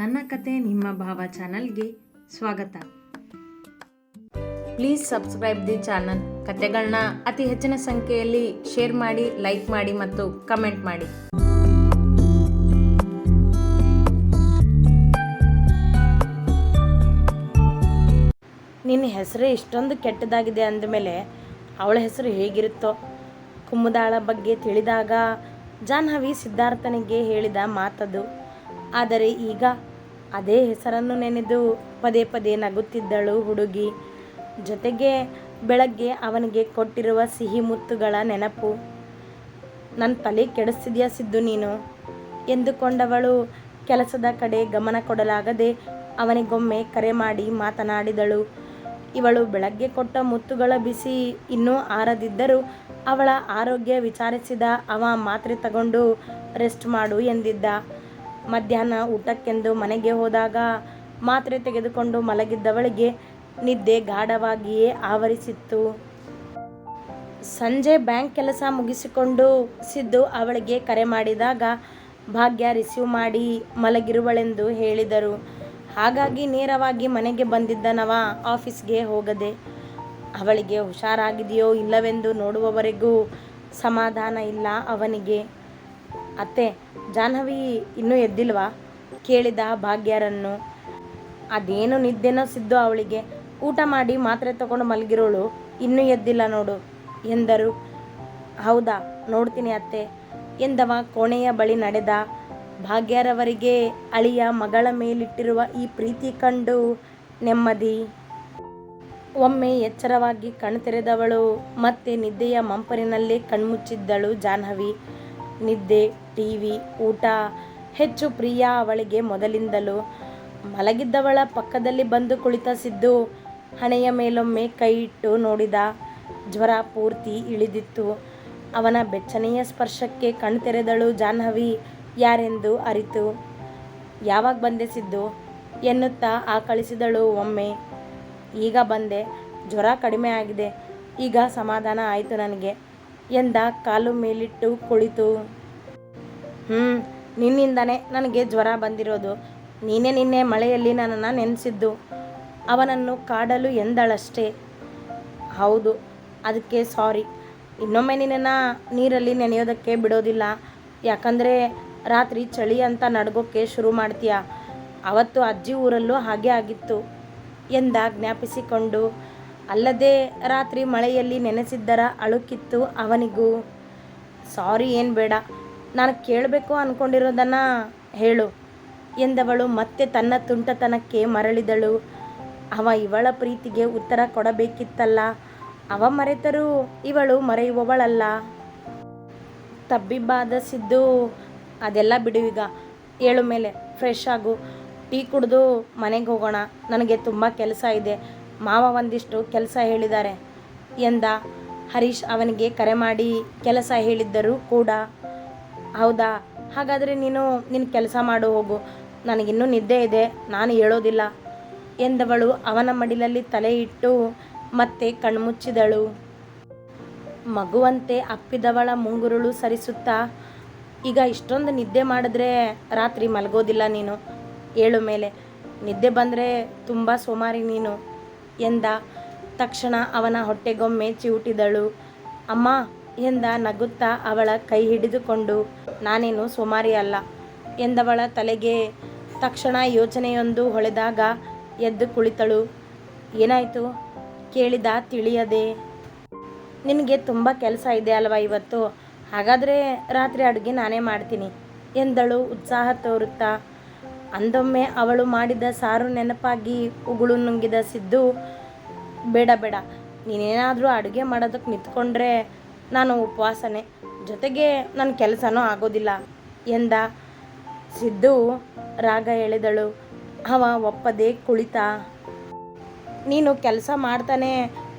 ನನ್ನ ಕತೆ ನಿಮ್ಮ ಭಾವ ಚಾನಲ್ಗೆ ಸ್ವಾಗತ. Please subscribe the channel. ಕತೆಗಳನ್ನ ಅತಿ ಹೆಚ್ಚಿನ ಸಂಖ್ಯೆಯಲ್ಲಿ ಶೇರ್ ಮಾಡಿ, ಲೈಕ್ ಮಾಡಿ ಮತ್ತು ಕಮೆಂಟ್ ಮಾಡಿ. ನಿನ್ನ ಹೆಸರು ಇಷ್ಟೊಂದು ಕೆಟ್ಟದಾಗಿದೆ ಅಂದಮೇಲೆ ಅವಳ ಹೆಸರು ಹೇಗಿರುತ್ತೋ? ಕುಮ್ಮುದಾಳ ಬಗ್ಗೆ ತಿಳಿದಾಗ ಜಾಹ್ನವಿ ಸಿದ್ಧಾರ್ಥನಿಗೆ ಹೇಳಿದ ಮಾತದು. ಆದರೆ ಈಗ ಅದೇ ಹೆಸರನ್ನು ನೆನೆದು ಪದೇ ಪದೇ ನಗುತ್ತಿದ್ದಳು ಹುಡುಗಿ. ಜೊತೆಗೆ ಬೆಳಗ್ಗೆ ಅವನಿಗೆ ಕೊಟ್ಟಿರುವ ಸಿಹಿ ಮುತ್ತುಗಳ ನೆನಪು. ನನ್ನ ತಲೆ ಕೆಡಿಸ್ತಿದ್ಯಾ ಸಿದ್ದು ನೀನು? ಎಂದುಕೊಂಡವಳು ಕೆಲಸದ ಕಡೆ ಗಮನ ಕೊಡಲಾಗದೆ ಅವನಿಗೊಮ್ಮೆ ಕರೆ ಮಾಡಿ ಮಾತನಾಡಿದಳು. ಇವಳು ಬೆಳಗ್ಗೆ ಕೊಟ್ಟ ಮುತ್ತುಗಳ ಬಿಸಿ ಇನ್ನೂ ಆರದಿದ್ದರೂ ಅವಳ ಆರೋಗ್ಯ ವಿಚಾರಿಸಿದ ಅವ ಮಾತ್ರೆ ತಗೊಂಡು ರೆಸ್ಟ್ ಮಾಡು ಎಂದಿದ್ದ. ಮಧ್ಯಾಹ್ನ ಊಟಕ್ಕೆಂದು ಮನೆಗೆ ಹೋದಾಗ ಮಾತ್ರೆ ತೆಗೆದುಕೊಂಡು ಮಲಗಿದ್ದವಳಿಗೆ ನಿದ್ದೆ ಗಾಢವಾಗಿಯೇ ಆವರಿಸಿತ್ತು. ಸಂಜೆ ಬ್ಯಾಂಕ್ ಕೆಲಸ ಮುಗಿಸಿಕೊಂಡು ಸಿದ್ದು ಅವಳಿಗೆ ಕರೆ ಮಾಡಿದಾಗ ಭಾಗ್ಯ ರಿಸೀವ್ ಮಾಡಿ ಮಲಗಿರುವಳೆಂದು ಹೇಳಿದರು. ಹಾಗಾಗಿ ನೇರವಾಗಿ ಮನೆಗೆ ಬಂದಿದ್ದನವ ಆಫೀಸ್ಗೆ ಹೋಗದೆ, ಅವಳಿಗೆ ಹುಷಾರಾಗಿದೆಯೋ ಇಲ್ಲವೆಂದು ನೋಡುವವರೆಗೂ ಸಮಾಧಾನ ಇಲ್ಲ ಅವನಿಗೆ. ಅತ್ತೆ, ಜಾಹ್ನವಿ ಇನ್ನೂ ಎದ್ದಿಲ್ವಾ? ಕೇಳಿದ ಭಾಗ್ಯರನ್ನು. ಅದೇನು ನಿದ್ದೆನೋ ಸಿದ್ದು ಅವಳಿಗೆ. ಊಟ ಮಾಡಿ ಮಾತ್ರೆ ತಗೊಂಡು ಮಲಗಿರೋಳು. ಇನ್ನೂ ಎದ್ದಿಲ್ಲ ನೋಡು, ಎಂದರು. ಹೌದಾ, ನೋಡ್ತೀನಿ ಅತ್ತೆ, ಎಂದವ ಕೋಣೆಯ ಬಳಿ ನಡೆದ. ಭಾಗ್ಯರವರಿಗೆ ಅಳಿಯ ಮಗಳ ಮೇಲಿಟ್ಟಿರುವ ಈ ಪ್ರೀತಿ ಕಂಡು ನೆಮ್ಮದಿ. ಒಮ್ಮೆ ಎಚ್ಚರವಾಗಿ ಕಣ್ತೆರೆದವಳು. ಮತ್ತೆ ನಿದ್ದೆಯ ಮಂಪರಿನಲ್ಲೇ ಕಣ್ಮುಚ್ಚಿದ್ದಳು ಜಾಹ್ನವಿ. ನಿದ್ದೆ ಟಿ ವಿ ಊಟ, ಹೆಚ್ಚು ಪ್ರಿಯ ಅವಳಿಗೆ ಮೊದಲಿಂದಲೂ ಮಲಗಿದ್ದವಳ ಪಕ್ಕದಲ್ಲಿ ಬಂದು ಕುಳಿತ ಸಿದ್ದು ಹಣೆಯ ಮೇಲೊಮ್ಮೆ ಕೈ ಇಟ್ಟು ನೋಡಿದ ಜ್ವರ ಪೂರ್ತಿ ಇಳಿದಿತ್ತು. ಅವನ ಬೆಚ್ಚನೆಯ ಸ್ಪರ್ಶಕ್ಕೆ ಕಣ್ತೆರೆದಳು ಜಾಹ್ನವಿ. ಯಾರೆಂದು ಅರಿತು. ಯಾವಾಗ ಬಂದೆ ಸಿದ್ದು? ಎನ್ನುತ್ತಾ ಆ ಕಳಿಸಿದಳು ಒಮ್ಮೆ. ಈಗ ಬಂದೆ. ಜ್ವರ ಕಡಿಮೆ ಆಗಿದೆ. ಈಗ ಸಮಾಧಾನ ಆಯಿತು ನನಗೆ. ಎಂದ ಕಾಲು ಮೇಲಿಟ್ಟು ಕುಳಿತು. ಹ್ಞೂ ನಿನ್ನಿಂದನೇ ನನಗೆ ಜ್ವರ ಬಂದಿರೋದು. ನೀನೇ ನಿನ್ನೆ ಮಳೆಯಲ್ಲಿ ನನ್ನನ್ನು ನೆನೆಸಿದ್ದು. ಅವನನ್ನು ಕಾಡಲು ಎಂದಳಷ್ಟೇ. ಹೌದು, ಅದಕ್ಕೆ ಸಾರಿ. ಇನ್ನೊಮ್ಮೆ ನಿನ್ನನ್ನು ನೀರಲ್ಲಿ ನೆನೆಯೋದಕ್ಕೆ ಬಿಡೋದಿಲ್ಲ. ಯಾಕಂದರೆ ರಾತ್ರಿ ಚಳಿ ಅಂತ ನಡ್ಗೋಕ್ಕೆ ಶುರು ಮಾಡ್ತೀಯ. ಅವತ್ತು ಅಜ್ಜಿ ಊರಲ್ಲೂ ಹಾಗೆ ಆಗಿತ್ತು. ಎಂದ ಜ್ಞಾಪಿಸಿಕೊಂಡು ಅಲ್ಲದೆ ರಾತ್ರಿ ಮಳೆಯಲ್ಲಿ ನೆನೆಸಿದ್ದರ ಅಳುಕಿತ್ತು ಅವನಿಗೂ. ಸಾರಿ, ಏನು ಬೇಡ. ನಾನು ಕೇಳಬೇಕು ಅಂದ್ಕೊಂಡಿರೋದನ್ನು ಹೇಳು ಎಂದವಳು ಮತ್ತೆ ತನ್ನ ತುಂಟತನಕ್ಕೆ ಮರಳಿದಳು. ಅವ ಇವಳ ಪ್ರೀತಿಗೆ ಉತ್ತರ ಕೊಡಬೇಕಿತ್ತಲ್ಲ. ಅವ ಮರೆತರೂ ಇವಳು ಮರೆಯುವವಳಲ್ಲ. ತಬ್ಬಿಬ್ಬಾದ ಸಿದ್ದು, ಅದೆಲ್ಲ ಬಿಡು ಈಗ. ಏಳು ಮೇಲೆ, ಫ್ರೆಶ್ ಆಗು. ಟೀ ಕುಡಿದು ಮನೆಗೆ ಹೋಗೋಣ. ನನಗೆ ತುಂಬ ಕೆಲಸ ಇದೆ. ಮಾವ ಒಂದಿಷ್ಟು ಕೆಲಸ ಹೇಳಿದ್ದಾರೆ ಎಂದ ಹರೀಶ್ ಅವನಿಗೆ ಕರೆ ಮಾಡಿ ಕೆಲಸ ಹೇಳಿದ್ದರೂ ಕೂಡ, ಹೌದಾ? ಹಾಗಾದರೆ ನೀನು ನಿನ್ನ ಕೆಲಸ ಮಾಡು, ಹೋಗು. ನನಗಿನ್ನೂ ನಿದ್ದೆ ಇದೆ, ನಾನು ಹೇಳೋದಿಲ್ಲ ಎಂದವಳು ಅವನ ಮಡಿಲಲ್ಲಿ ತಲೆ ಇಟ್ಟು ಮತ್ತೆ ಕಣ್ಮುಚ್ಚಿದಳು. ಮಗುವಂತೆ ಅಪ್ಪಿದವಳ ಮುಂಗುರುಳು ಸರಿಸುತ್ತಾ, ಈಗ ಇಷ್ಟೊಂದು ನಿದ್ದೆ ಮಾಡಿದ್ರೆ ರಾತ್ರಿ ಮಲಗೋದಿಲ್ಲ ನೀನು? ಏಳು ಮೇಲೆ. ನಿದ್ದೆ ಬಂದರೆ ತುಂಬ ಸೋಮಾರಿ ನೀನು. ಎಂದ ತಕ್ಷಣ ಅವನ ಹೊಟ್ಟೆಗೊಮ್ಮೆ ಚಿವುಟಿದಳು. ಅಮ್ಮ, ಎಂದ ನಗುತ್ತಾ ಅವಳ ಕೈ ಹಿಡಿದುಕೊಂಡು, ನಾನೇನು ಸೋಮಾರಿ ಅಲ್ಲ ಎಂದವಳ ತಲೆಗೆ ತಕ್ಷಣ ಯೋಚನೆಯೊಂದು ಹೊಳೆದಾಗ ಎದ್ದು ಕುಳಿತಳು. ಏನಾಯಿತು? ಕೇಳಿದ ತಿಳಿಯದೆ. ನಿನಗೆ ತುಂಬ ಕೆಲಸ ಇದೆ ಅಲ್ವಾ ಇವತ್ತು? ಹಾಗಾದರೆ ರಾತ್ರಿ ಅಡುಗೆ ನಾನೇ ಮಾಡ್ತೀನಿ ಎಂದಳು ಉತ್ಸಾಹ ತೋರುತ್ತಾ. ಅಂದೊಮ್ಮೆ ಅವಳು ಮಾಡಿದ ಸಾರು ನೆನಪಾಗಿ ಉಗುಳು ನುಂಗಿದ ಸಿದ್ದು, ಬೇಡ ಬೇಡ, ನೀನೇನಾದರೂ ಅಡುಗೆ ಮಾಡೋದಕ್ಕೆ ನಿಂತ್ಕೊಂಡ್ರೆ ನಾನು ಉಪವಾಸನೆ, ಜೊತೆಗೆ ನನ್ನ ಕೆಲಸನೂ ಆಗೋದಿಲ್ಲ ಎಂದ. ಸಿದ್ದು ರಾಗ ಎಳೆದಳು. ಅವ ಒಪ್ಪದೆ ಕುಳಿತ. ನೀನು ಕೆಲಸ ಮಾಡ್ತಾನೆ,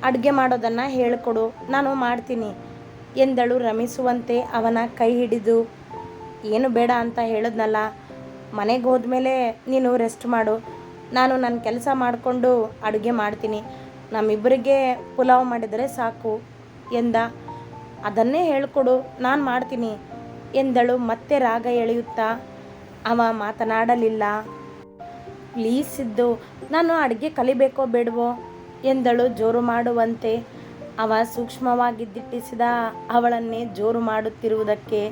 ಅಡುಗೆ ಮಾಡೋದನ್ನು ಹೇಳಿಕೊಡು, ನಾನು ಮಾಡ್ತೀನಿ ಎಂದಳು ರಮಿಸುವಂತೆ ಅವನ ಕೈ ಹಿಡಿದು. ಏನು ಬೇಡ ಅಂತ ಹೇಳಿದ್ನಲ್ಲ ಮನೆಗೆ ಹೋದ್ಮೇಲೆ ನೀನು ರೆಸ್ಟ್ ಮಾಡು. ನಾನು ನನ್ನ ಕೆಲಸ ಮಾಡಿಕೊಂಡು ಅಡುಗೆ ಮಾಡ್ತೀನಿ. ನಮ್ಮಿಬ್ಬರಿಗೆ ಪುಲಾವ್ ಮಾಡಿದರೆ ಸಾಕು. ಎಂದ? ಅದನ್ನೇ ಹೇಳಿಕೊಡು. ನಾನು ಮಾಡ್ತೀನಿ. ಎಂದಳು ಮತ್ತೆ ರಾಗ ಎಳೆಯುತ್ತಾ? ಅವ ಮಾತನಾಡಲಿಲ್ಲ. ಪ್ಲೀಸ್ ಇದ್ದು ನಾನು ಅಡುಗೆ ಕಲಿಬೇಕೋ ಬೇಡವೋ? ಎಂದಳು ಜೋರು ಮಾಡುವಂತೆ. ಅವ ಸೂಕ್ಷ್ಮವಾಗಿ ದಿಟ್ಟಿಸಿದ ಅವಳನ್ನೇ ಜೋರು ಮಾಡುತ್ತಿರುವುದಕ್ಕೆ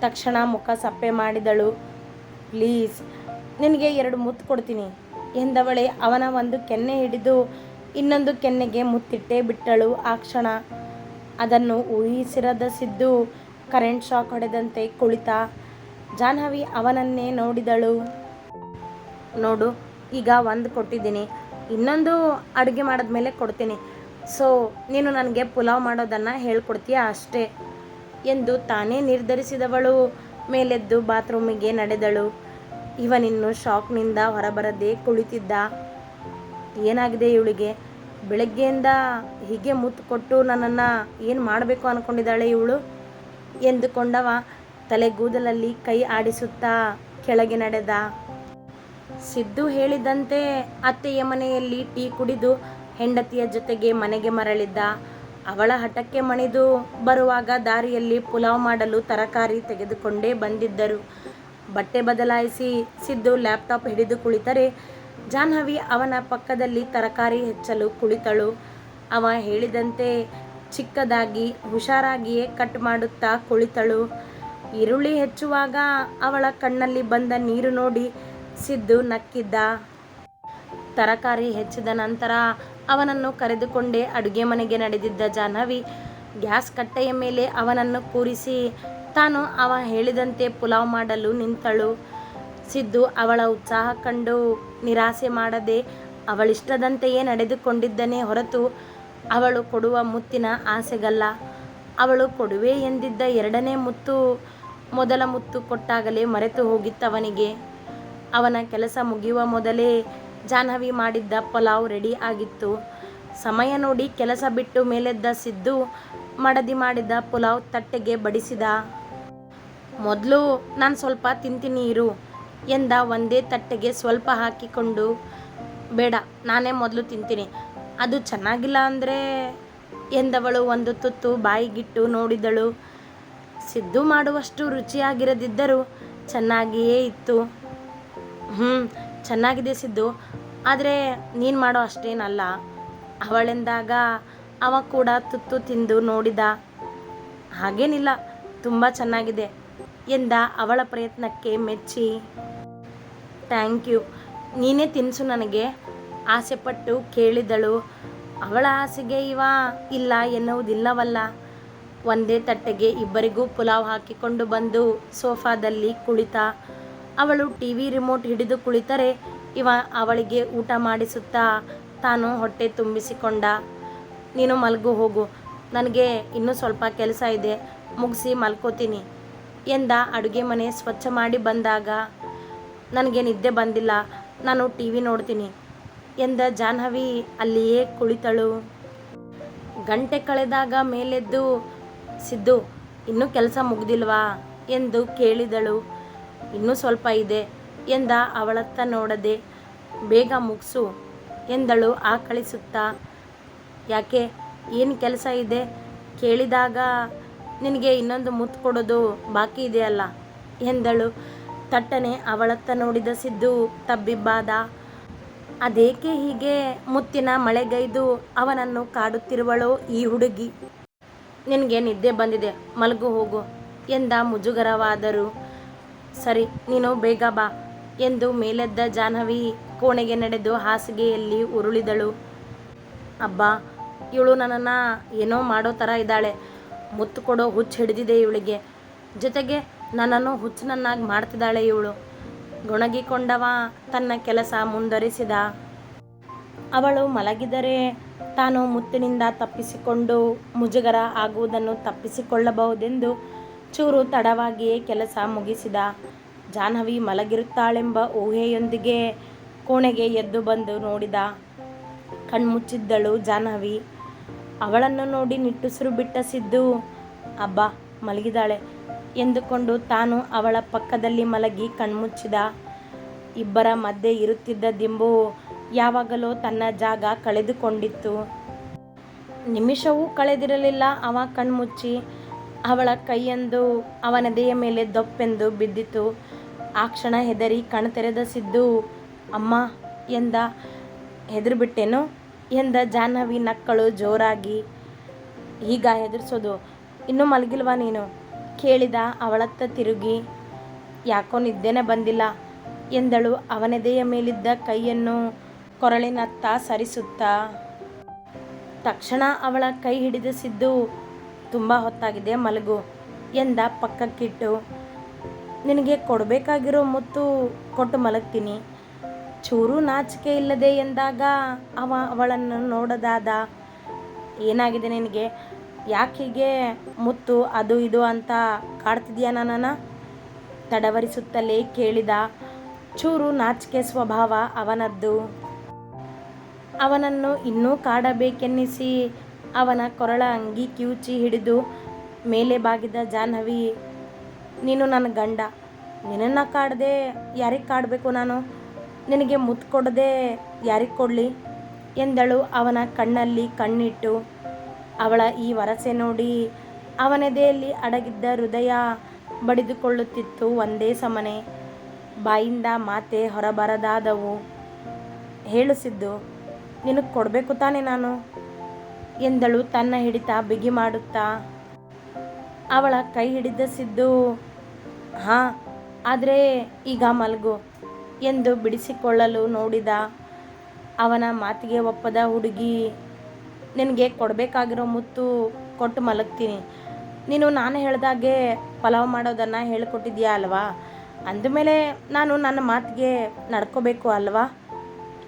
ತಕ್ಷಣ ಮುಖ ಸಪ್ಪೆ ಮಾಡಿದಳು. ಪ್ಲೀಸ್ ನಿನಗೆ ಎರಡು ಮುತ್ತು ಕೊಡ್ತೀನಿ. ಎಂದವಳೆ ಅವನ ಒಂದು ಕೆನ್ನೆ ಹಿಡಿದು ಇನ್ನೊಂದು ಕೆನ್ನೆಗೆ ಮುತ್ತಿಟ್ಟೇ ಬಿಟ್ಟಳು ಆ ಕ್ಷಣ. ಅದನ್ನು ಊಹಿಸಿರದ ಸಿದ್ದು ಕರೆಂಟ್ ಶಾಕ್ ಹೊಡೆದಂತೆ ಕುಳಿತ. ಜಾಹ್ನವಿ ಅವನನ್ನೇ ನೋಡಿದಳು. ನೋಡು, ಈಗ ಒಂದು ಕೊಟ್ಟಿದ್ದೀನಿ. ಇನ್ನೊಂದು ಅಡುಗೆ ಮಾಡಿದ್ಮೇಲೆ ಕೊಡ್ತೀನಿ. ಸೊ, ನೀನು ನನಗೆ ಪುಲಾವ್ ಮಾಡೋದನ್ನು ಹೇಳ್ಕೊಡ್ತೀಯ ಅಷ್ಟೇ? ಎಂದು ತಾನೇ ನಿರ್ಧರಿಸಿದವಳು. ಮೇಲೆದ್ದು ಬಾತ್ರೂಮಿಗೆ ನಡೆದಳು. ಇವನಿನ್ನು ಶಾಕ್ನಿಂದ ಹೊರಬರದೆ ಕುಳಿತಿದ್ದ. ಏನಾಗಿದೆ ಇವಳಿಗೆ? ಬೆಳಗ್ಗೆಯಿಂದ ಹೀಗೆ ಮುತ್ತು ಕೊಟ್ಟು ನನ್ನನ್ನು ಏನು ಮಾಡಬೇಕು ಅಂದ್ಕೊಂಡಿದ್ದಾಳೆ ಇವಳು? ಎಂದುಕೊಂಡವ ತಲೆಗೂದಲಲ್ಲಿ ಕೈ ಆಡಿಸುತ್ತಾ ಕೆಳಗೆ ನಡೆದ. ಸಿದ್ದು ಹೇಳಿದಂತೆ ಅತ್ತೆಯ ಮನೆಯಲ್ಲಿ ಟೀ ಕುಡಿದು ಹೆಂಡತಿಯ ಜೊತೆಗೆ ಮನೆಗೆ ಮರಳಿದ್ದ. ಅವಳ ಹಠಕ್ಕೆ ಮಣಿದು ಬರುವಾಗ ದಾರಿಯಲ್ಲಿ ಪುಲಾವ್ ಮಾಡಲು ತರಕಾರಿ ತೆಗೆದುಕೊಂಡೇ ಬಂದಿದ್ದರು. ಬಟ್ಟೆ ಬದಲಾಯಿಸಿ ಸಿದ್ದು ಲ್ಯಾಪ್ಟಾಪ್ ಹಿಡಿದು ಕುಳಿತರೆ ಜಾಹ್ನವಿ ಅವನ ಪಕ್ಕದಲ್ಲಿ ತರಕಾರಿ ಹೆಚ್ಚಲು ಕುಳಿತಳು. ಅವ ಹೇಳಿದಂತೆ ಚಿಕ್ಕದಾಗಿ ಹುಷಾರಾಗಿಯೇ ಕಟ್ ಮಾಡುತ್ತಾ ಕುಳಿತಳು. ಈರುಳ್ಳಿ ಹೆಚ್ಚುವಾಗ ಅವಳ ಕಣ್ಣಲ್ಲಿ ಬಂದ ನೀರು ನೋಡಿ ಸಿದ್ದು ನಕ್ಕಿದ್ದ. ತರಕಾರಿ ಹೆಚ್ಚಿದ ನಂತರ ಅವನನ್ನು ಕರೆದುಕೊಂಡೇ ಅಡುಗೆ ಮನೆಗೆ ನಡೆದಿದ್ದ ಜಾಹ್ನವಿ ಗ್ಯಾಸ್ ಕಟ್ಟೆಯ ಮೇಲೆ ಅವನನ್ನು ಕೂರಿಸಿ, ತಾನು ಅವ ಹೇಳಿದಂತೆ ಪುಲಾವ್ ಮಾಡಲು ನಿಂತಳು. ಸಿದ್ದು ಅವಳ ಉತ್ಸಾಹ ಕಂಡು ನಿರಾಸೆ ಮಾಡದೆ ಅವಳಿಷ್ಟದಂತೆಯೇ ನಡೆದುಕೊಂಡಿದ್ದನೇ ಹೊರತು ಅವಳು ಕೊಡುವ ಮುತ್ತಿನ ಆಸೆಗಲ್ಲ. ಅವಳು ಕೊಡುವೆ ಎಂದಿದ್ದ ಎರಡನೇ ಮುತ್ತು ಮೊದಲ ಮುತ್ತು ಕೊಟ್ಟಾಗಲೇ ಮರೆತು ಹೋಗಿತ್ತವನಿಗೆ. ಅವನ ಕೆಲಸ ಮುಗಿಯುವ ಮೊದಲೇ ಜಾಹ್ನವಿ ಮಾಡಿದ್ದ ಪಲಾವ್ ರೆಡಿ ಆಗಿತ್ತು. ಸಮಯ ನೋಡಿ ಕೆಲಸ ಬಿಟ್ಟು ಮೇಲೆದ್ದ ಸಿದ್ದು ಮಡದಿ ಮಾಡಿದ ಪುಲಾವ್ ತಟ್ಟೆಗೆ ಬಡಿಸಿದ. ಮೊದಲು, ನಾನು ಸ್ವಲ್ಪ ತಿಂತೀನಿ ಇರು ಎಂದ ಒಂದೇ ತಟ್ಟೆಗೆ ಸ್ವಲ್ಪ ಹಾಕಿಕೊಂಡು, ಬೇಡ, ನಾನೇ ಮೊದಲು ತಿಂತೀನಿ. ಅದು ಚೆನ್ನಾಗಿಲ್ಲ ಅಂದರೆ ಎಂದವಳು ಒಂದು ತುತ್ತು ಬಾಯಿಗಿಟ್ಟು ನೋಡಿದಳು. ಸಿದ್ದು ಮಾಡುವಷ್ಟು ರುಚಿಯಾಗಿರದಿದ್ದರೂ ಚೆನ್ನಾಗಿಯೇ ಇತ್ತು. ಹ್ಞೂ ಚೆನ್ನಾಗಿದೆ ಸಿದ್ದು. ಆದರೆ ನೀನು ಮಾಡೋ ಅಷ್ಟೇನಲ್ಲ. ಅವಳೆಂದಾಗ ಅವ ಕೂಡ ತುತ್ತು ತಿಂದು ನೋಡಿದ. ಹಾಗೇನಿಲ್ಲ, ತುಂಬ ಚೆನ್ನಾಗಿದೆ ಎಂದ ಅವಳ ಪ್ರಯತ್ನಕ್ಕೆ ಮೆಚ್ಚಿ. ಥ್ಯಾಂಕ್ ಯು, ನೀನೇ ತಿನ್ಸು ನನಗೆ, ಆಸೆಪಟ್ಟು ಕೇಳಿದಳು. ಅವಳ ಆಸೆಗೆ ಇವ ಇಲ್ಲ ಎನ್ನುವುದಿಲ್ಲವಲ್ಲ. ಒಂದೇ ತಟ್ಟೆಗೆ ಇಬ್ಬರಿಗೂ ಪುಲಾವ್ ಹಾಕಿಕೊಂಡು ಬಂದು ಸೋಫಾದಲ್ಲಿ ಕುಳಿತ. ಅವಳು ಟಿ ವಿ ರಿಮೋಟ್ ಹಿಡಿದು ಕುಳಿತರೆ ಇವ ಅವಳಿಗೆ ಊಟ ಮಾಡಿಸುತ್ತಾ ತಾನು ಹೊಟ್ಟೆ ತುಂಬಿಸಿಕೊಂಡ. ನೀನು ಮಲಗು ಹೋಗು. ನನಗೆ ಇನ್ನೂ ಸ್ವಲ್ಪ ಕೆಲಸ ಇದೆ. ಮುಗಿಸಿ ಮಲ್ಕೋತೀನಿ ಎಂದ ಅಡುಗೆ ಮನೆ ಸ್ವಚ್ಛ ಮಾಡಿ ಬಂದಾಗ. ನನಗೆ ನಿದ್ದೆ ಬಂದಿಲ್ಲ. ನಾನು ಟಿ ವಿ ನೋಡ್ತೀನಿ ಎಂದ ಜಾಹ್ನವಿ ಅಲ್ಲಿಯೇ ಕುಳಿತಳು. ಗಂಟೆ ಕಳೆದಾಗ ಮೇಲೆದ್ದು, ಸಿದ್ದು, ಇನ್ನೂ ಕೆಲಸ ಮುಗ್ದಿಲ್ವಾ? ಎಂದು ಕೇಳಿದಳು. ಇನ್ನೂ ಸ್ವಲ್ಪ ಇದೆ. ಎಂದ ಅವಳತ್ತ ನೋಡದೆ, ಬೇಗ ಮುಗಿಸು ಎಂದಳು ಆಕಳಿಸುತ್ತಾ. ಯಾಕೆ, ಏನು ಕೆಲಸ ಇದೆ? ಕೇಳಿದಾಗ, ನಿನಗೆ ಇನ್ನೊಂದು ಮುತ್ತು ಕೊಡೋದು ಬಾಕಿ ಇದೆಯಲ್ಲ? ಎಂದಳು. ತಟ್ಟನೆ ಅವಳತ್ತ ನೋಡಿದ ಸಿದ್ದು ತಬ್ಬಿಬ್ಬಾದ. ಅದೇಕೆ ಹೀಗೆ? ಮುತ್ತಿನ ಮಳೆಗೈದು ಅವನನ್ನು ಕಾಡುತ್ತಿರುವಳೋ ಈ ಹುಡುಗಿ. ನಿನಗೆ ನಿದ್ದೆ ಬಂದಿದೆ, ಮಲಗು ಹೋಗು ಎಂದ ಮುಜುಗರವಾದರು. ಸರಿ, ನೀನು ಬೇಗ ಬಾ. ಎಂದು ಮೇಲೆದ್ದ ಜಾಹ್ನವಿ ಕೋಣೆಗೆ ನಡೆದು ಹಾಸಿಗೆಯಲ್ಲಿ ಉರುಳಿದಳು. ಅಬ್ಬಾ, ಇವಳು ನನ್ನನ್ನು ಏನೋ ಮಾಡೋ ಥರ ಇದ್ದಾಳೆ. ಮುತ್ತು ಕೊಡೋ ಹುಚ್ಚು ಹಿಡಿದಿದೆ ಇವಳಿಗೆ. ಜೊತೆಗೆ ನನ್ನನ್ನು ಹುಚ್ಚನನ್ನಾಗಿ ಮಾಡ್ತಿದ್ದಾಳೆ ಇವಳು. ಗೊಣಗಿಕೊಂಡವ ತನ್ನ ಕೆಲಸ ಮುಂದುವರಿಸಿದ. ಅವಳು ಮಲಗಿದರೆ ತಾನು ಮುತ್ತಿನಿಂದ ತಪ್ಪಿಸಿಕೊಂಡು ಮುಜುಗರ ಆಗುವುದನ್ನು ತಪ್ಪಿಸಿಕೊಳ್ಳಬಹುದೆಂದು ಚೂರು ತಡವಾಗಿಯೇ ಕೆಲಸ ಮುಗಿಸಿದ. ಜಾಹ್ನವಿ ಮಲಗಿರುತ್ತಾಳೆಂಬ ಊಹೆಯೊಂದಿಗೆ ಕೋಣೆಗೆ ಎದ್ದು ಬಂದು ನೋಡಿದ ಕಣ್ಮುಚ್ಚಿದ್ದಳು ಜಾಹ್ನವಿ. ಅವಳನ್ನು ನೋಡಿ ನಿಟ್ಟುಸಿರು ಬಿಟ್ಟ ಸಿದ್ದು, ಅಬ್ಬ ಮಲಗಿದಾಳೆ ಎಂದುಕೊಂಡು ತಾನು ಅವಳ ಪಕ್ಕದಲ್ಲಿ ಮಲಗಿ ಕಣ್ಮುಚ್ಚಿದ. ಇಬ್ಬರ ಮಧ್ಯೆ ಇರುತ್ತಿದ್ದ ದಿಂಬು ಯಾವಾಗಲೋ ತನ್ನ ಜಾಗ ಕಳೆದುಕೊಂಡಿತ್ತು. ನಿಮಿಷವೂ ಕಳೆದಿರಲಿಲ್ಲ ಅವ ಕಣ್ಮುಚ್ಚಿ. ಅವಳ ಕೈಯೊಂದು ಅವನದೆಯ ಮೇಲೆ ದೊಪ್ಪೆಂದು ಬಿದ್ದಿತು. ಆ ಕ್ಷಣ ಹೆದರಿ ಕಣ್ತೆರೆದ ಸಿದ್ದು, ಅಮ್ಮ ಎಂದ ಹೆದರ್ಬಿಟ್ಟೇನು? ಎಂದ ಜಾಹ್ನವಿ ನಕ್ಕಳು ಜೋರಾಗಿ ಈಗ ಹೆದರ್ಸೋದು? ಇನ್ನೂ ಮಲಗಿಲ್ವಾ ನೀನು? ಕೇಳಿದ ಅವಳತ್ತ ತಿರುಗಿ, ಯಾಕೋ ನಿದ್ದೆನೇ ಬಂದಿಲ್ಲ? ಎಂದಳು ಅವನೆದೆಯ ಮೇಲಿದ್ದ ಕೈಯನ್ನು ಕೊರಳಿನತ್ತ ಸರಿಸುತ್ತಾ. ತಕ್ಷಣ ಅವಳ ಕೈ ಹಿಡಿದ ಸಿದ್ದು, ತುಂಬ ಹೊತ್ತಾಗಿದೆ ಮಲಗು ಎಂದ ಪಕ್ಕಕ್ಕಿಟ್ಟು ನಿನಗೆ ಕೊಡಬೇಕಾಗಿರೋ ಮುತ್ತು ಕೊಟ್ಟು ಮಲಗ್ತೀನಿ. ಚೂರು ನಾಚಿಕೆ ಇಲ್ಲದೆ ಎಂದಾಗ ಅವ ಅವಳನ್ನು ನೋಡೋದಾದ. ಏನಾಗಿದೆ ನಿನಗೆ? ಯಾಕೆ ಹೀಗೆ ಮುತ್ತು ಅದು ಇದು ಅಂತ ಕಾಡ್ತಿದ್ಯಾ ನನ್ನನ್ನು? ತಡವರಿಸುತ್ತಲೇ ಕೇಳಿದ ಚೂರು ನಾಚಿಕೆ ಸ್ವಭಾವ ಅವನದ್ದು. ಅವನನ್ನು ಇನ್ನೂ ಕಾಡಬೇಕೆನ್ನಿಸಿ ಅವನ ಕೊರಳ ಅಂಗಿ ಕಿವುಚಿ ಹಿಡಿದು ಮೇಲೆ ಬಾಗಿದ ಜಾಹ್ನವಿ ನೀನು ನನ್ನ ಗಂಡ. ನಿನ್ನನ್ನು ಕಾಡದೆ ಯಾರಿಗೆ ಕಾಡಬೇಕು ನಾನು? ನಿನಗೆ ಮುತ್ತು ಕೊಡದೆ ಯಾರಿಗೆ ಕೊಡಲಿ? ಎಂದಳು ಅವನ ಕಣ್ಣಲ್ಲಿ ಕಣ್ಣಿಟ್ಟು. ಅವಳ ಈ ವರಸೆ ನೋಡಿ ಅವನೆದೆಯಲ್ಲಿ ಅಡಗಿದ್ದ ಹೃದಯ ಬಡಿದುಕೊಳ್ಳುತ್ತಿತ್ತು ಒಂದೇ ಸಮನೆ. ಬಾಯಿಂದ ಮಾತೆ ಹೊರಬರದಾದವು. ಹೇಳಿಸಿದ್ದು ನಿನಗೆ ಕೊಡಬೇಕು ತಾನೇ ನಾನು? ಎಂದಳು ತನ್ನ ಹಿಡಿತ ಬಿಗಿ ಮಾಡುತ್ತಾ. ಅವಳ ಕೈ ಹಿಡಿದ ಸಿದ್ದು ಹಾಂ, ಆದರೆ ಈಗ ಮಲಗು. ಎಂದು ಬಿಡಿಸಿಕೊಳ್ಳಲು ನೋಡಿದ ಅವನ ಮಾತಿಗೆ ಒಪ್ಪದ ಹುಡುಗಿ, ನಿನಗೆ ಕೊಡಬೇಕಾಗಿರೋ ಮುತ್ತು ಕೊಟ್ಟು ಮಲಗ್ತೀನಿ. ನೀನು ನಾನು ಹೇಳ್ದಾಗೆ ಪಲಾವ್ ಮಾಡೋದನ್ನು ಹೇಳಿಕೊಟ್ಟಿದ್ಯಾ ಅಲ್ವಾ? ಅಂದಮೇಲೆ ನಾನು ನನ್ನ ಮಾತಿಗೆ ನಡ್ಕೋಬೇಕು ಅಲ್ವಾ?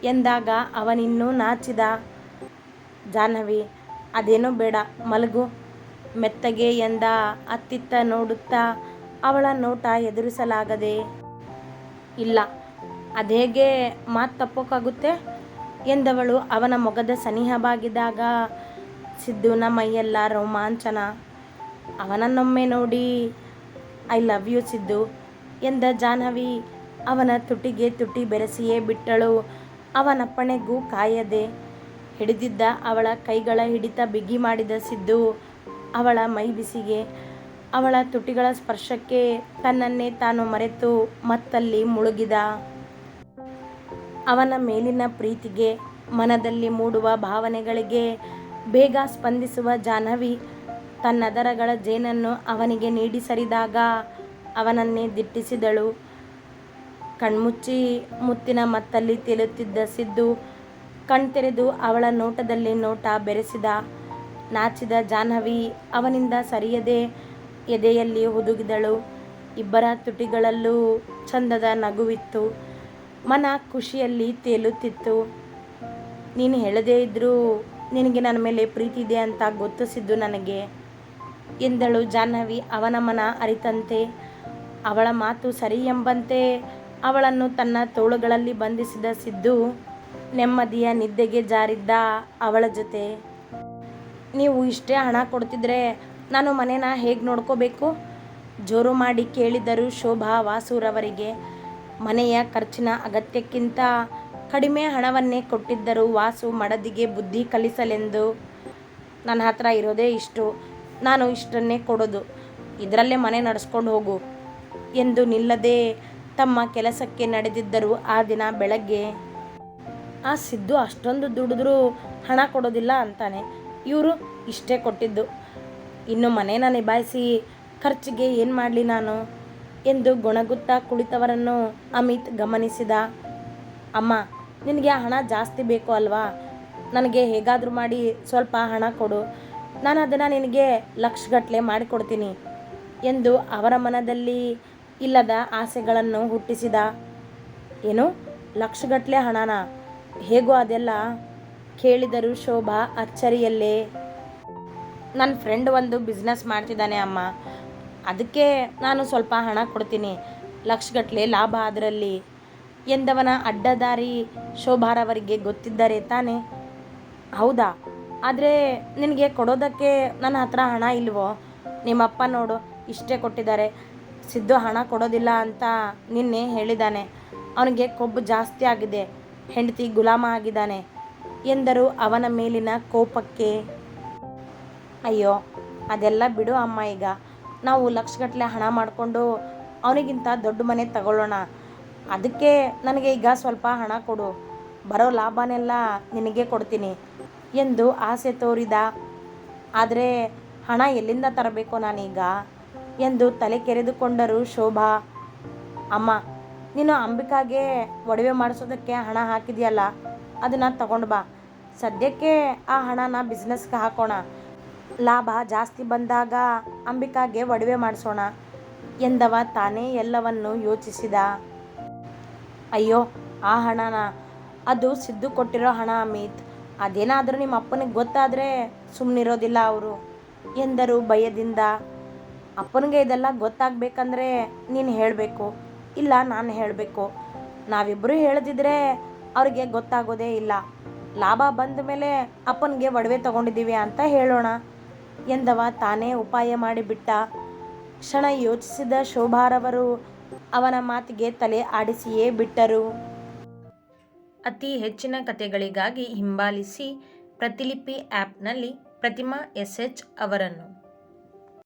ಎಂದಾಗ ಅವನಿನ್ನೂ ನಾಚಿದ ಜಾಹ್ನವಿ, ಅದೇನೋ ಬೇಡ, ಮಲಗು. ಮೆತ್ತಗೆ ಎಂದ ಅತ್ತಿತ್ತ ನೋಡುತ್ತಾ ಅವಳ ನೋಟ ಎದುರಿಸಲಾಗದೆ? ಇಲ್ಲ. ಅದೇಗೆ ಮಾತು ತಪ್ಪೋಕ್ಕಾಗುತ್ತೆ ಎಂದವಳು ಅವನ ಮೊಗದ ಸನಿಹ ಬಾಗಿದಾಗ ಸಿದ್ದುನ ಮೈಯೆಲ್ಲ ರೋಮಾಂಚನ. ಅವನನ್ನೊಮ್ಮೆ ನೋಡಿ, ಐ ಲವ್ ಯು ಸಿದ್ದು ಎಂದ ಜಾಹ್ನವಿ ಅವನ ತುಟಿಗೆ ತುಟಿ ಬೆರೆಸಿಯೇ ಬಿಟ್ಟಳು. ಅವನಪ್ಪಣೆಗೂ ಕಾಯದೆ ಹಿಡಿದಿದ್ದ ಅವಳ ಕೈಗಳ ಹಿಡಿತ ಬಿಗಿ ಮಾಡಿದ ಸಿದ್ದು ಅವಳ ಮೈ ಬಿಸಿಗೆ ಅವಳ ತುಟಿಗಳ ಸ್ಪರ್ಶಕ್ಕೆ ತನ್ನನ್ನೇ ತಾನು ಮರೆತು ಮತ್ತಲ್ಲಿ ಮುಳುಗಿದ. ಅವನ ಮೇಲಿನ ಪ್ರೀತಿಗೆ, ಮನದಲ್ಲಿ ಮೂಡುವ ಭಾವನೆಗಳಿಗೆ ಬೇಗ ಸ್ಪಂದಿಸುವ ಜಾಹ್ನವಿ ತನ್ನದರಗಳ ಜೇನನ್ನು ಅವನಿಗೆ ನೀಡಿ ಸರಿದಾಗ ಅವನನ್ನೇ ದಿಟ್ಟಿಸಿದಳು. ಕಣ್ಮುಚ್ಚಿ ಮುತ್ತಿನ ಮತ್ತಲ್ಲಿ ತೇಲುತ್ತಿದ್ದ ಸಿದ್ದು ಕಣ್ತೆರೆದು ಅವಳ ನೋಟದಲ್ಲಿ ನೋಟ ಬೆರೆಸಿದ. ನಾಚಿದ ಜಾಹ್ನವಿ ಅವನಿಂದ ಸರಿಯದೆ ಎದೆಯಲ್ಲಿ ಹುದುಗಿದಳು. ಇಬ್ಬರ ತುಟಿಗಳಲ್ಲೂ ಚಂದದ ನಗುವಿತ್ತು. ಮನ ಖುಷಿಯಲ್ಲಿ ತೇಲುತ್ತಿತ್ತು. ನೀನು ಹೇಳದೇ ಇದ್ದರೂ ನಿನಗೆ ನನ್ನ ಮೇಲೆ ಪ್ರೀತಿ ಇದೆ ಅಂತ ಗೊತ್ತಿಸಿದ್ದು ನನಗೆ ಎಂದಳು ಜಾಹ್ನವಿ. ಅವನ ಮನ ಅರಿತಂತೆ. ಅವಳ ಮಾತು ಸರಿ ಎಂಬಂತೆ ಅವಳನ್ನು ತನ್ನ ತೋಳುಗಳಲ್ಲಿ ಬಂಧಿಸಿದ ಸಿದ್ದು ನೆಮ್ಮದಿಯ ನಿದ್ದೆಗೆ ಜಾರಿದ್ದ ಅವಳ ಜೊತೆ. ನೀವು ಇಷ್ಟೇ ಹಣ ಕೊಡ್ತಿದ್ರೆ ನಾನು ಮನೇನ ಹೇಗೆ ನೋಡ್ಕೋಬೇಕು? ಜೋರು ಮಾಡಿ ಕೇಳಿದರು ಶೋಭಾ ವಾಸೂರವರಿಗೆ ಮನೆಯ ಖರ್ಚಿನ ಅಗತ್ಯಕ್ಕಿಂತ ಕಡಿಮೆ ಹಣವನ್ನೇ ಕೊಟ್ಟಿದ್ದರು ವಾಸು ಮಡದಿಗೆ ಬುದ್ಧಿ ಕಲಿಸಲೆಂದು ನನ್ನ ಹತ್ರ ಇರೋದೇ ಇಷ್ಟು. ನಾನು ಇಷ್ಟನ್ನೇ ಕೊಡೋದು. ಇದರಲ್ಲೇ ಮನೆ ನಡೆಸ್ಕೊಂಡು ಹೋಗು ಎಂದು ನಿಲ್ಲದೆ ತಮ್ಮ ಕೆಲಸಕ್ಕೆ ನಡೆದಿದ್ದರು ಆ ದಿನ ಬೆಳಗ್ಗೆ, ಆ ಸಿದ್ದು ಅಷ್ಟೊಂದು ದುಡಿದ್ರೂ ಹಣ ಕೊಡೋದಿಲ್ಲ ಅಂತಾನೆ. ಇವರು ಇಷ್ಟೇ ಕೊಟ್ಟಿದ್ದು. ಇನ್ನು ಮನೇನ ನಿಭಾಯಿಸಿ ಖರ್ಚಿಗೆ ಏನು ಮಾಡಲಿ ನಾನು? ಎಂದು ಗೊಣಗುತ್ತಾ ಕುಳಿತವರನ್ನು ಅಮಿತ್ ಗಮನಿಸಿದ. ಅಮ್ಮ, ನಿನಗೆ ಹಣ ಜಾಸ್ತಿ ಬೇಕು ಅಲ್ವಾ? ನನಗೆ ಹೇಗಾದರೂ ಮಾಡಿ ಸ್ವಲ್ಪ ಹಣ ಕೊಡು. ನಾನು ಅದನ್ನು ನಿನಗೆ ಲಕ್ಷಗಟ್ಟಲೆ ಮಾಡಿಕೊಡ್ತೀನಿ ಎಂದು ಅವರ ಮನದಲ್ಲಿ ಇಲ್ಲದ ಆಸೆಗಳನ್ನು ಹುಟ್ಟಿಸಿದ. ಏನು? ಲಕ್ಷಗಟ್ಟಲೆ ಹಣನ? ಹೇಗೋ ಅದೆಲ್ಲ ಕೇಳಿದರು ಶೋಭಾ ಅಚ್ಚರಿಯಲ್ಲೇ ನನ್ನ ಫ್ರೆಂಡ್ ಒಂದು ಬಿಸ್ನೆಸ್ ಮಾಡ್ತಿದ್ದಾನೆ ಅಮ್ಮ. ಅದಕ್ಕೆ ನಾನು ಸ್ವಲ್ಪ ಹಣ ಕೊಡ್ತೀನಿ. ಲಕ್ಷಗಟ್ಟಲೆ ಲಾಭ ಅದರಲ್ಲಿ ಎಂದವನ ಅಡ್ಡದಾರಿ ಶೋಭಾರವರಿಗೆ ಗೊತ್ತಿದ್ದರೆ ತಾನೆ? ಹೌದಾ? ಆದರೆ ನಿನಗೆ ಕೊಡೋದಕ್ಕೆ ನನ್ನ ಹತ್ರ ಹಣ ಇಲ್ವೋ? ನಿಮ್ಮಪ್ಪ ನೋಡು, ಇಷ್ಟೇ ಕೊಟ್ಟಿದ್ದಾರೆ. ಸಿದ್ದು ಹಣ ಕೊಡೋದಿಲ್ಲ ಅಂತ ನಿನ್ನೆ ಹೇಳಿದ್ದಾನೆ. ಅವನಿಗೆ ಕೊಬ್ಬು ಜಾಸ್ತಿ ಆಗಿದೆ. ಹೆಂಡತಿ ಗುಲಾಮ ಆಗಿದ್ದಾನೆ. ಎಂದರು ಅವನ ಮೇಲಿನ ಕೋಪಕ್ಕೆ ಅಯ್ಯೋ, ಅದೆಲ್ಲ ಬಿಡು ಅಮ್ಮ ಈಗ. ನಾವು ಲಕ್ಷಗಟ್ಟಲೆ ಹಣ ಮಾಡಿಕೊಂಡು ಅವನಿಗಿಂತ ದೊಡ್ಡ ಮನೆ ತಗೊಳ್ಳೋಣ. ಅದಕ್ಕೆ ನನಗೆ ಈಗ ಸ್ವಲ್ಪ ಹಣ ಕೊಡು. ಬರೋ ಲಾಭನೆಲ್ಲ ನಿನಗೆ ಕೊಡ್ತೀನಿ ಎಂದು ಆಸೆ ತೋರಿದ. ಆದರೆ ಹಣ ಎಲ್ಲಿಂದ ತರಬೇಕು ನಾನೀಗ ಎಂದು ತಲೆ ಕೆರೆದುಕೊಂಡರು ಶೋಭಾ. ಅಮ್ಮ, ನೀನು ಅಂಬಿಕಾಗೆ ಒಡವೆ ಮಾಡಿಸೋದಕ್ಕೆ ಹಣ ಹಾಕಿದೆಯಲ್ಲ, ಅದನ್ನು ತಗೊಂಡು ಬಾ. ಸದ್ಯಕ್ಕೆ ಆ ಹಣನ ಬಿಸ್ನೆಸ್ಗೆ ಹಾಕೋಣ. ಲಾಭ ಜಾಸ್ತಿ ಬಂದಾಗ ಅಂಬಿಕಾಗೆ ಒಡವೆ ಮಾಡಿಸೋಣ ಎಂದವ ತಾನೇ ಎಲ್ಲವನ್ನು ಯೋಚಿಸಿದ. ಅಯ್ಯೋ, ಆ ಹಣನ? ಅದು ಸಿದ್ದು ಕೊಟ್ಟಿರೋ ಹಣ ಅಮಿತ್. ಅದೇನಾದರೂ ನಿಮ್ಮ ಅಪ್ಪನಿಗೆ ಗೊತ್ತಾದರೆ ಸುಮ್ಮನಿರೋದಿಲ್ಲ ಅವರು ಎಂದರು ಭಯದಿಂದ. ಅಪ್ಪನಿಗೆ ಇದೆಲ್ಲ ಗೊತ್ತಾಗಬೇಕಂದ್ರೆ ನೀನು ಹೇಳಬೇಕು, ಇಲ್ಲ ನಾನು ಹೇಳಬೇಕು. ನಾವಿಬ್ಬರು ಹೇಳದಿದ್ರೆ ಅವ್ರಿಗೆ ಗೊತ್ತಾಗೋದೇ ಇಲ್ಲ. ಲಾಭ ಬಂದ ಮೇಲೆ ಅಪ್ಪನಿಗೆ ಒಡವೆ ತಗೊಂಡಿದ್ದೀವಿ ಅಂತ ಹೇಳೋಣ. ಎಂದವ ತಾನೇ ಉಪಾಯ ಮಾಡಿಬಿಟ್ಟ. ಕ್ಷಣ ಯೋಚಿಸಿದ ಶೋಭಾರವರು ಅವನ ಮಾತಿಗೆ ತಲೆ ಆಡಿಸಿಯೇ ಬಿಟ್ಟರು. ಅತಿ ಹೆಚ್ಚಿನ ಕಥೆಗಳಿಗಾಗಿ ಹಿಂಬಾಲಿಸಿ ಪ್ರತಿಲಿಪಿ ಆ್ಯಪ್ನಲ್ಲಿ ಪ್ರತಿಮಾ ಎಸ್ ಎಚ್ ಅವರನ್ನು.